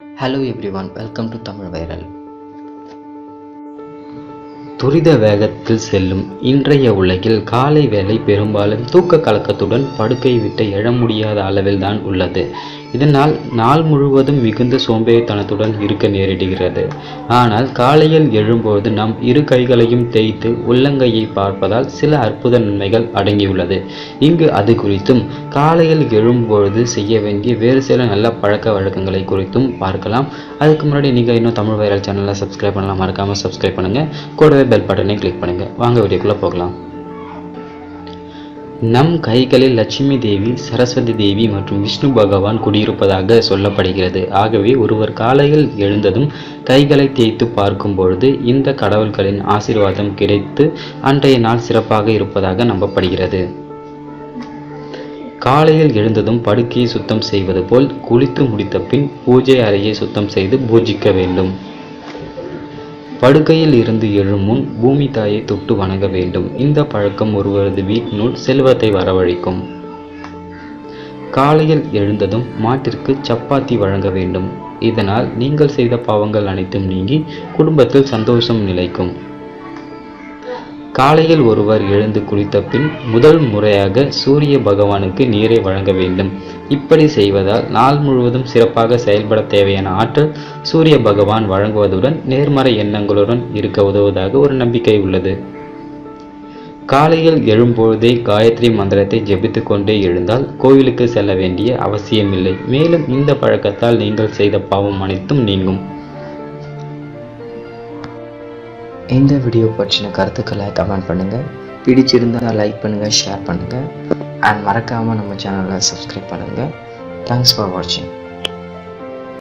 Hello everyone welcome to Tamil viral துரித வேகத்தில் செல்லும் இன்றைய உலகில் காலை வேலை பெரும்பாலும் தூக்க கலக்கத்துடன் படுக்கை விட்டு எழ முடியாத அளவில்தான் உள்ளது. இதனால் நாள் முழுவதும் மிகுந்த சோம்பேறித்தனத்துடன் இருக்க நேரிடுகிறது. ஆனால் காலையில் எழும்போது நாம் இரு கைகளையும் தேய்த்து உள்ளங்கையை பார்ப்பதால் சில அற்புத நன்மைகள் அடங்கியுள்ளது. இங்கு அது குறித்தும் காலையில் எழும்பொழுது செய்ய வேண்டிய வேறு சில நல்ல பழக்க வழக்கங்களை குறித்தும் பார்க்கலாம். அதுக்கு முன்னாடி நீங்கள் இன்னும் தமிழ் வைரல் சேனலை சப்ஸ்கிரைப் பண்ணலாம். மறக்காமல் சப்ஸ்கிரைப் பண்ணுங்கள் கூடவே பெல் பட்டனை கிளிக் பண்ணுங்கள் வாங்க வீடியோக்குள்ளே போகலாம். நம் கைகளில் லட்சுமி தேவி சரஸ்வதி தேவி மற்றும் விஷ்ணு பகவான் குடியிருப்பதாக சொல்லப்படுகிறது. ஆகவே ஒருவர் காலையில் எழுந்ததும் கைகளை தேய்த்து பார்க்கும் பொழுது இந்த கடவுள்களின் ஆசீர்வாதம் கிடைத்து அன்றைய நாள் சிறப்பாக இருப்பதாக நம்பப்படுகிறது. காலையில் எழுந்ததும் படுக்கையை சுத்தம் செய்வது போல் குளித்து முடித்த பின் பூஜை அறையை சுத்தம் செய்து பூஜிக்க வேண்டும். படுக்கையில் இருந்து எழும் முன் பூமி தாயை தொட்டு வணங்க வேண்டும். இந்த பழக்கம் ஒருவரது வீட்டினுள் செல்வத்தை வரவழைக்கும். காலையில் எழுந்ததும் மாட்டிற்கு சப்பாத்தி வழங்க வேண்டும். இதனால் நீங்கள் செய்த பாவங்கள் அனைத்தும் நீங்கி குடும்பத்தில் சந்தோஷம் நிலைக்கும். காலையில் ஒருவர் எழுந்து குளித்த பின் முதல் முறையாக சூரிய பகவானுக்கு நீரை வழங்க வேண்டும். இப்படி செய்வதால் நாள் முழுவதும் சிறப்பாக செயல்பட தேவையான ஆற்றல் சூரிய பகவான் வழங்குவதுடன் நேர்மறை எண்ணங்களுடன் இருக்க உதவுவதாக ஒரு நம்பிக்கை உள்ளது. காலையில் எழும்பொழுதே காயத்ரி மந்திரத்தை ஜெபித்து கொண்டே எழுந்தால் கோவிலுக்கு செல்ல வேண்டிய அவசியமில்லை. மேலும் இந்த பழக்கத்தால் நீங்கள் செய்த பாவம் அனைத்தும் நீங்கும். இந்த வீடியோ பற்றின கருத்துக்களை கமெண்ட் பண்ணுங்கள் பிடிச்சிருந்தால் லைக் பண்ணுங்கள் ஷேர் பண்ணுங்கள் அண்ட் மறக்காமல் நம்ம சேனலை சப்ஸ்கிரைப் பண்ணுங்கள் தேங்க்ஸ் ஃபார் வாட்சிங்